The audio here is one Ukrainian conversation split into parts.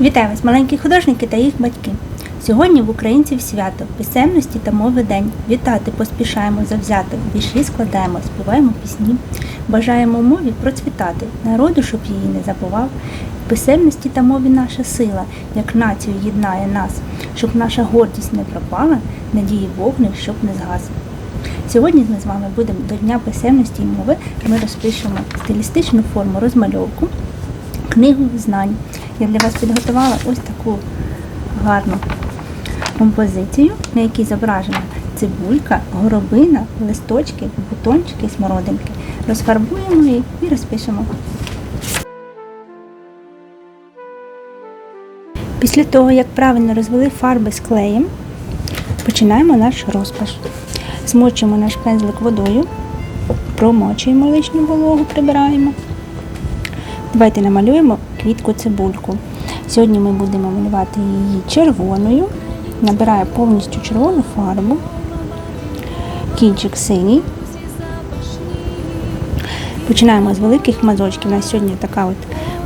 Вітаю вас, маленькі художники та їх батьки. Сьогодні в українців свято писемності та мови день. Вітати поспішаємо завзято, вірші складаємо, співаємо пісні. Бажаємо мові процвітати, народу, щоб її не забував. Писемності та мові наша сила, як націю єднає нас, щоб наша гордість не пропала, надії вогник, щоб не згас. Сьогодні ми з вами будемо до Дня писемності і мови. Ми розпишемо стилістичну форму розмальовку, книгу знань. Я для вас підготувала ось таку гарну композицію, на якій зображена цибулька, горобина, листочки, бутончики, смородинки. Розфарбуємо її і розпишемо. Після того, як правильно розвели фарби з клеєм, починаємо наш розпис. Змочуємо наш пензлик водою, промочуємо лишню вологу, прибираємо. Давайте намалюємо квітку цибульку. Сьогодні ми будемо малювати її червоною. Набираю повністю червону фарбу, кінчик синій. Починаємо з великих мазочків. У нас сьогодні така от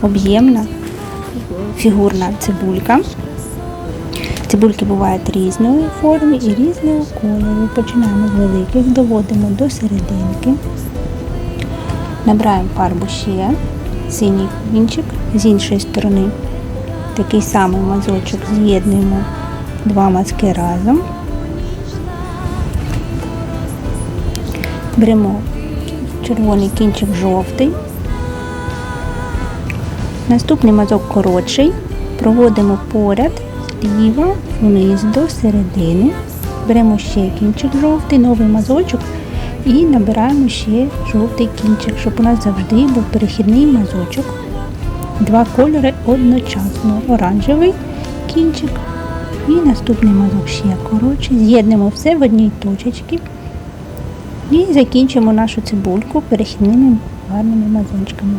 об'ємна фігурна цибулька. Цибульки бувають різної форми і різного кольору. Починаємо з великих, доводимо до серединки. Набираємо фарбу ще, синій вінчик з іншої сторони. Такий самий мазочок з'єднуємо два мазки разом. Беремо червоний кінчик жовтий. Наступний мазок коротший. Проводимо поряд зліва вниз до середини. Беремо ще кінчик жовтий, новий мазочок і набираємо ще жовтий кінчик, щоб у нас завжди був перехідний мазочок. Два кольори одночасно. Оранжевий кінчик і наступний мазок ще коротше. З'єднемо все в одній точечці і закінчимо нашу цибульку перехідними гарними мазочками.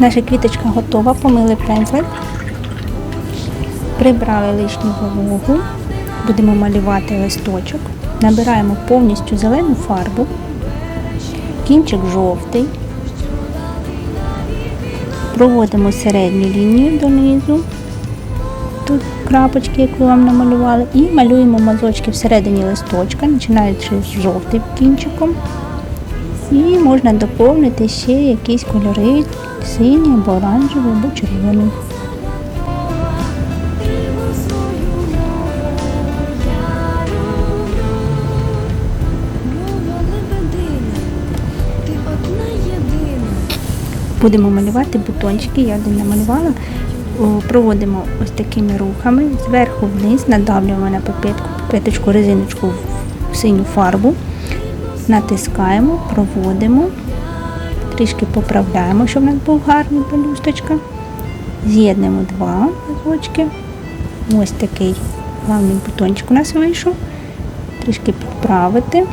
Наша квіточка готова, помили пензлик, прибрали лишню вологу, будемо малювати листочок, набираємо повністю зелену фарбу, кінчик жовтий, проводимо середню лінію донизу, тут крапочки, яку вам намалювали, і малюємо мазочки всередині листочка, починаючи з жовтим кінчиком. І можна доповнити ще якісь кольори, синій або оранжевий, або червоний. Будемо малювати бутончики, я один намалювала. Проводимо ось такими рухами, зверху вниз, надавлюємо на пипетку, пипеточку, резиночку в синю фарбу, натискаємо, проводимо, трішки поправляємо, щоб у нас був гарний пелюсточка. З'єднуємо два мазочки. Ось такий главний бутончик у нас вийшов. Трішки підправити.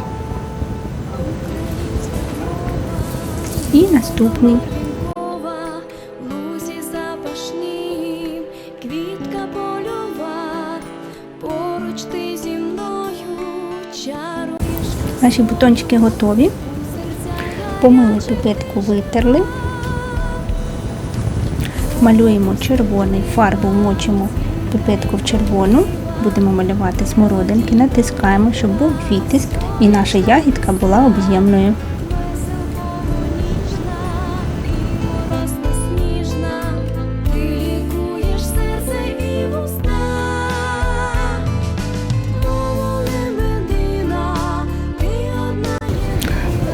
І наступний. Наші бутончики готові. Помили піпетку, витерли. Малюємо червоний, фарбу вмочимо піпетку в червону. Будемо малювати смородинки, натискаємо, щоб був відтиск і наша ягідка була об'ємною.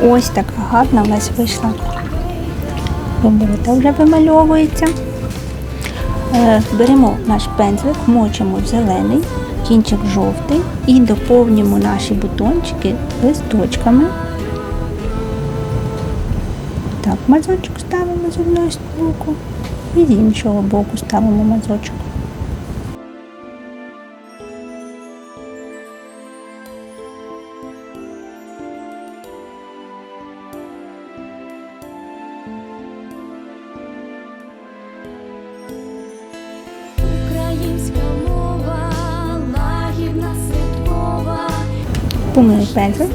Ось така гарна у нас вийшла. Робота вже вимальовується. Е, Беремо наш пензлик, мочимо в зелений, кінчик жовтий і доповнюємо наші бутончики листочками. Так, мазочок ставимо з одного боку і з іншого боку ставимо мазочок. Помили пензлик.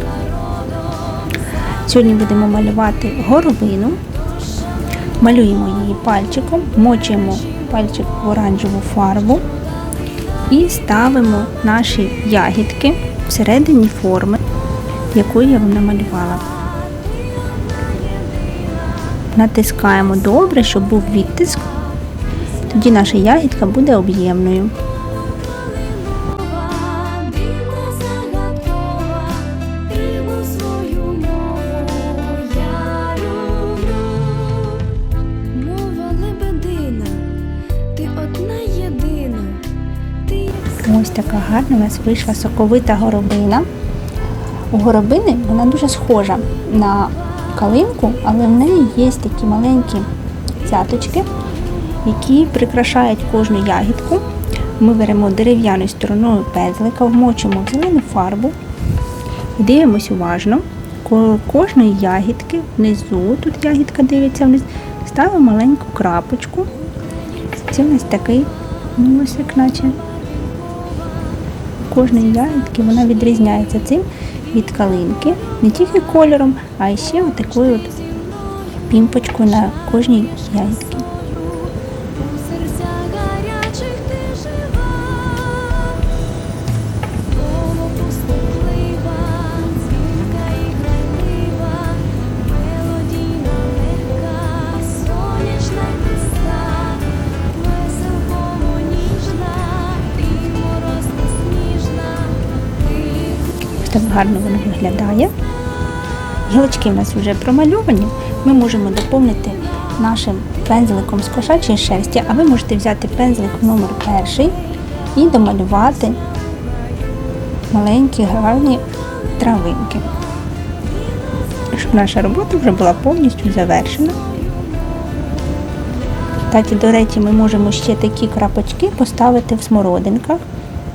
Сьогодні будемо малювати горобину. Малюємо її пальчиком, мочимо пальчик в оранжеву фарбу і ставимо наші ягідки всередині форми, яку я вам намалювала. Натискаємо добре, щоб був відтиск. Тоді наша ягідка буде об'ємною. Така гарна у нас вийшла соковита горобина. У горобини вона дуже схожа на калинку, але в неї є такі маленькі цяточки, які прикрашають кожну ягідку. Ми беремо дерев'яною стороною пензлика, вмочимо в зелену фарбу і дивимось уважно. Кожної ягідки внизу, тут ягідка дивиться вниз, ставимо маленьку крапочку. Це у нас такий носик, наче кожної ягідки вона відрізняється цим від калинки не тільки кольором, а ще отакою от пімпочкою на кожній ягідці. Так гарно воно виглядає. Гілочки в нас вже промальовані. Ми можемо доповнити нашим пензликом з кошачої шерсті, а ви можете взяти пензлик номер перший і домалювати маленькі гарні травинки. Щоб наша робота вже була повністю завершена. І, до речі, ми можемо ще такі крапочки поставити в смородинках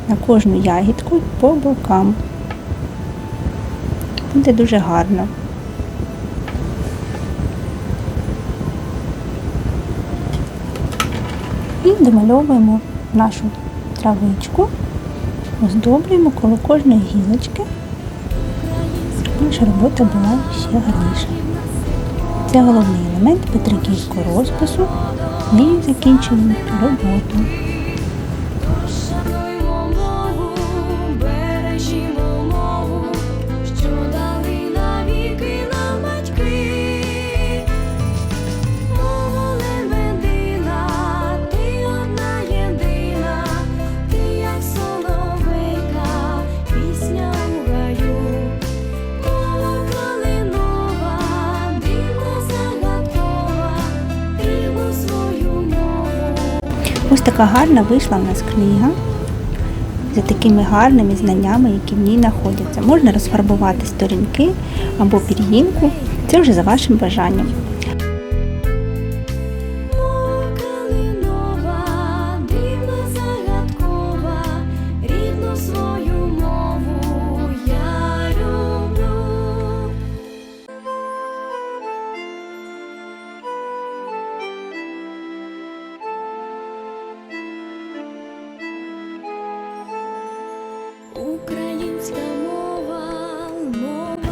на кожну ягідку по бокам. Буде дуже гарно. І домальовуємо нашу травичку, оздоблюємо коло кожної гілочки. Наша робота була ще гарніша. Це головний елемент петриківського розпису. Ми закінчуємо роботу. Ось така гарна вийшла в нас книга за такими гарними знаннями, які в ній знаходяться. Можна розфарбувати сторінки або пір'їнку. Це вже за вашим бажанням.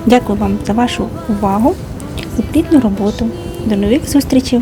Дякую вам за вашу увагу за плідну роботу. До нових зустрічей!